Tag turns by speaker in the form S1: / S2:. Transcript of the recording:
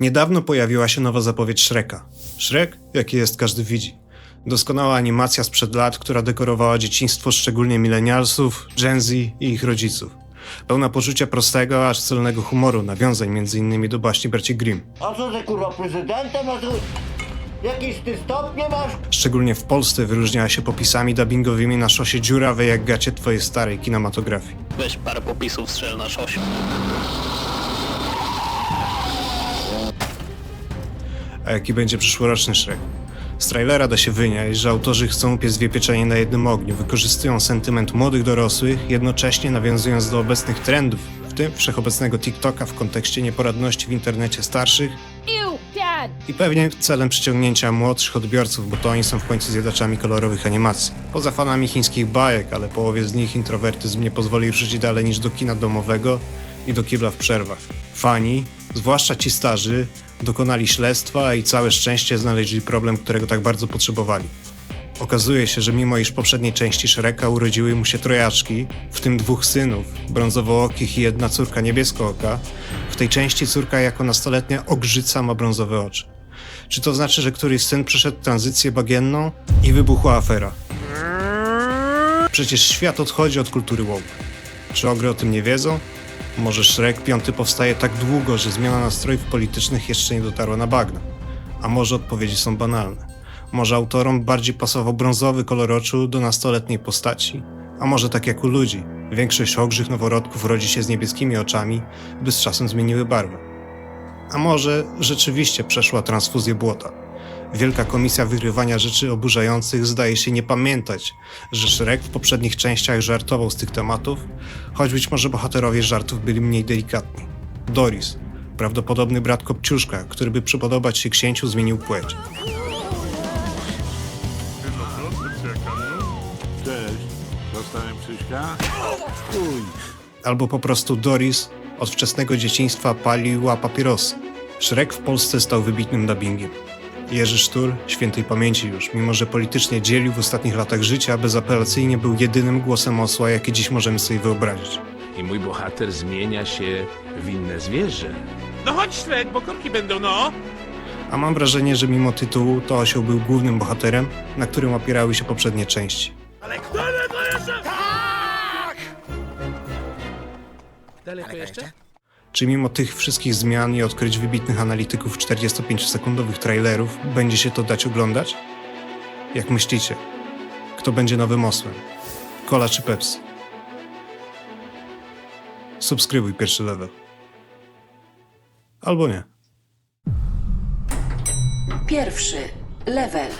S1: Niedawno pojawiła się nowa zapowiedź Shreka. Shrek, jaki jest, każdy widzi. Doskonała animacja sprzed lat, która dekorowała dzieciństwo szczególnie milenialsów, Gen Z i ich rodziców. Pełna poczucia prostego, aż celnego humoru, nawiązań m.in. do baśni braci Grimm.
S2: A co ty kurwa prezydentem? A. Jakieś ty stopnie masz?
S1: Szczególnie w Polsce wyróżniała się popisami dubbingowymi na szosie dziurawej jak gacie twojej starej kinematografii.
S3: Weź parę popisów strzel na szosie.
S1: A jaki będzie przyszłoroczny Shrek? Z trailera da się wynieść, że autorzy chcą upiec dwie pieczenie na jednym ogniu, wykorzystują sentyment młodych dorosłych, jednocześnie nawiązując do obecnych trendów, w tym wszechobecnego TikToka w kontekście nieporadności w internecie starszych! I pewnie celem przyciągnięcia młodszych odbiorców, bo to oni są w końcu zjadaczami kolorowych animacji. Poza fanami chińskich bajek, ale połowie z nich introwertyzm nie pozwoli ruszyć dalej niż do kina domowego i do kibla w przerwach. Fani, zwłaszcza ci starzy, dokonali śledztwa i całe szczęście znaleźli problem, którego tak bardzo potrzebowali. Okazuje się, że mimo iż poprzedniej części Shreka urodziły mu się trojaczki, w tym dwóch synów, brązowookich i jedna córka niebieskooka, w tej części córka jako nastoletnia ogrzyca ma brązowe oczy. Czy to znaczy, że któryś syn przeszedł tranzycję bagienną i wybuchła afera? Przecież świat odchodzi od kultury woke. Czy ogry o tym nie wiedzą? Może Shrek piąty powstaje tak długo, że zmiana nastrojów politycznych jeszcze nie dotarła na bagna? A może odpowiedzi są banalne? Może autorom bardziej pasował brązowy kolor oczu do nastoletniej postaci? A może tak jak u ludzi, większość ogrzych noworodków rodzi się z niebieskimi oczami, by z czasem zmieniły barwę? A może rzeczywiście przeszła transfuzję błota? Wielka komisja wygrywania rzeczy oburzających zdaje się nie pamiętać, że Shrek w poprzednich częściach żartował z tych tematów, choć być może bohaterowie żartów byli mniej delikatni. Doris, prawdopodobny brat Kopciuszka, który by przypodobać się księciu, zmienił płeć.
S4: Cześć, dostałem Krzyśka?
S1: Albo po prostu Doris od wczesnego dzieciństwa paliła papierosy. Shrek w Polsce stał wybitnym dubbingiem. Jerzy Sztur, świętej pamięci już, mimo że politycznie dzielił w ostatnich latach życia, bezapelacyjnie był jedynym głosem osła, jaki dziś możemy sobie wyobrazić.
S5: I mój bohater zmienia się w inne zwierzę.
S6: No chodź Szrek, bo korki będą, no!
S1: A mam wrażenie, że mimo tytułu to osioł był głównym bohaterem, na którym opierały się poprzednie części.
S6: Daleko jeszcze?
S1: Czy mimo tych wszystkich zmian i odkryć wybitnych analityków 45-sekundowych trailerów będzie się to dać oglądać? Jak myślicie? Kto będzie nowym osłem? Cola czy Pepsi? Subskrybuj pierwszy level. Albo nie.
S7: Pierwszy level.